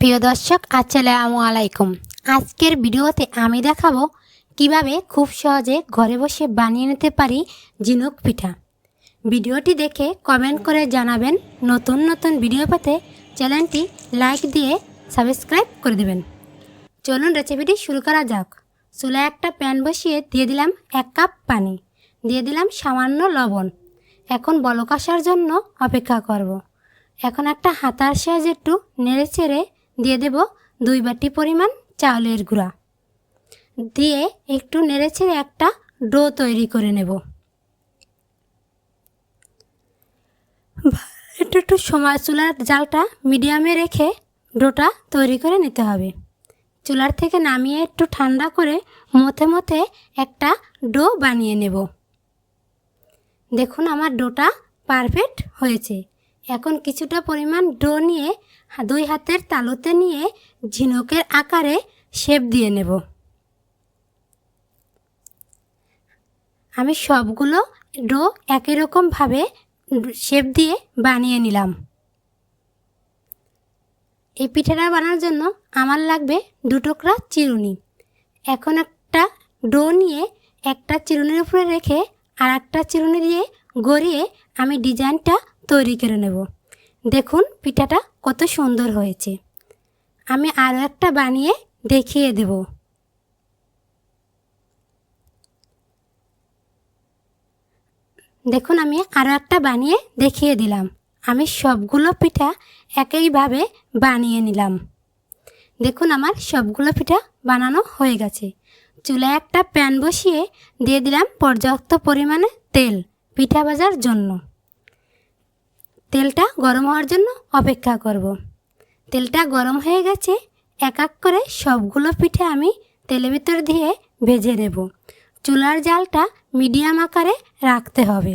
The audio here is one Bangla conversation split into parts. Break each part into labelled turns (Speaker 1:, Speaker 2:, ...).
Speaker 1: প্রিয় দর্শক, আসসালামু আলাইকুম। আজকের ভিডিওতে আমি দেখাবো কীভাবে খুব সহজে ঘরে বসে বানিয়ে নিতে পারি ঝিনুক পিঠা। ভিডিওটি দেখে কমেন্ট করে জানাবেন, নতুন নতুন ভিডিও পেতে চ্যানেলটি লাইক দিয়ে সাবস্ক্রাইব করে দেবেন। চলুন রেসিপিটি শুরু করা যাক। চুলায় একটা প্যান বসিয়ে দিয়ে দিলাম এক কাপ পানি। দিয়ে দিলাম সামান্য লবণ। এখন বলক আসার জন্য অপেক্ষা করব। এখন একটা হাতার সাহায্যে একটু নেড়ে চেড়ে দিয়ে দেব দুই বাটি পরিমাণ চাউলের গুঁড়া। দিয়ে একটু নেড়ে চেড়ে একটা ডো তৈরি করে নেব। একটু একটু সময় চুলার জালটা মিডিয়ামে রেখে ডোটা তৈরি করে নিতে হবে। চুলার থেকে নামিয়ে একটু ঠান্ডা করে মথে মথে একটা ডো বানিয়ে নেব। দেখুন আমার ডোটা পারফেক্ট হয়েছে। এখন কিছুটা পরিমাণ ডো নিয়ে দুই হাতের তালুতে নিয়ে ঝিনুকের আকারে শেপ দিয়ে নেব। আমি সবগুলো ডো একই রকমভাবে শেপ দিয়ে বানিয়ে নিলাম। এই পিঠাটা বানানোর জন্য আমার লাগবে টুকরা চিরুনি। এখন একটা ডো নিয়ে একটা চিরুনির উপরে রেখে আর একটা চিরুনি দিয়ে গড়িয়ে আমি ডিজাইনটা তৈরি করে নেব। দেখুন পিঠাটা কত সুন্দর হয়েছে। আমি আরও একটা বানিয়ে দেখিয়ে দেব। দেখুন আমি আরও একটা বানিয়ে দেখিয়ে দিলাম। আমি সবগুলো পিঠা একইভাবে বানিয়ে নিলাম। দেখুন আমার সবগুলো পিঠা বানানো হয়ে গেছে। চুলায় একটা প্যান বসিয়ে দিয়ে দিলাম পর্যাপ্ত পরিমাণে তেল পিঠা ভাজার জন্য। তেলটা গরম হওয়ার জন্য অপেক্ষা করব। তেলটা গরম হয়ে গেছে, এক এক করে সবগুলো পিঠে আমি তেলের ভিতর দিয়ে ভেজে দেব চুলার জালটা মিডিয়াম আকারে রাখতে হবে।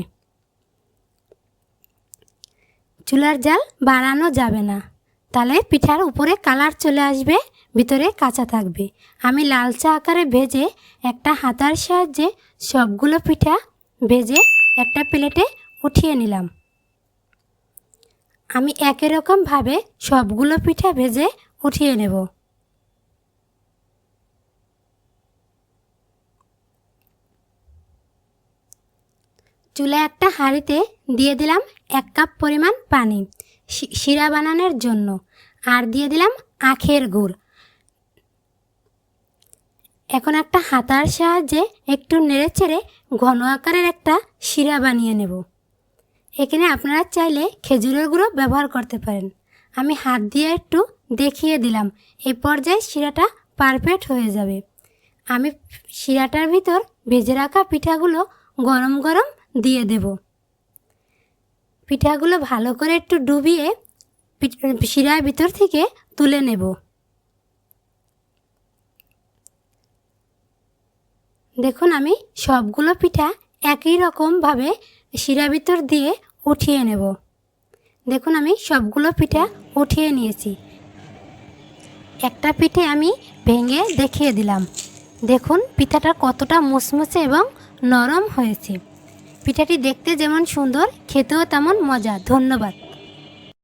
Speaker 1: চুলার জাল বাড়ানো যাবে না। তাহলে পিঠার উপরে কালার চলে আসবে, ভিতরে কাঁচা থাকবে। আমি লালচা আকারে ভেজে একটা হাতার সাহায্যে সবগুলো পিঠা ভেজে একটা প্লেটে উঠিয়ে নিলাম। আমি একই রকমভাবে সবগুলো পিঠা ভেজে উঠিয়ে নেব। চুলে একটা হাঁড়িতে দিয়ে দিলাম এক কাপ পরিমাণ পানি শিরা বানানোর জন্য, আর দিয়ে দিলাম আখের গুড়। এখন একটা হাতার সাহায্যে একটু নেড়ে চেড়ে ঘন আকারের একটা শিরা বানিয়ে নেব। এখানে আপনারা চাইলে খেজুরের গুঁড়ো ব্যবহার করতে পারেন। আমি হাত দিয়ে একটু দেখিয়ে দিলাম। এই পর্যায়ে শিরাটা পারফেক্ট হয়ে যাবে। আমি শিরাটার ভিতর ভেজে রাখা পিঠাগুলো গরম গরম দিয়ে দেব। পিঠাগুলো ভালো করে একটু ডুবিয়ে শিরার ভিতর থেকে তুলে নেব। দেখুন, আমি সবগুলো পিঠা একই রকমভাবে শিরা ভিতর দিয়ে উঠিয়ে নেব। দেখুন আমি সবগুলো পিঠা উঠিয়ে নিয়েছি। একটা পিঠে আমি ভেঙে দেখিয়ে দিলাম। দেখুন পিঠাটা কতটা মুসমুসে এবং নরম হয়েছে। পিঠাটি দেখতে যেমন সুন্দর, খেতেও তেমন মজা। ধন্যবাদ।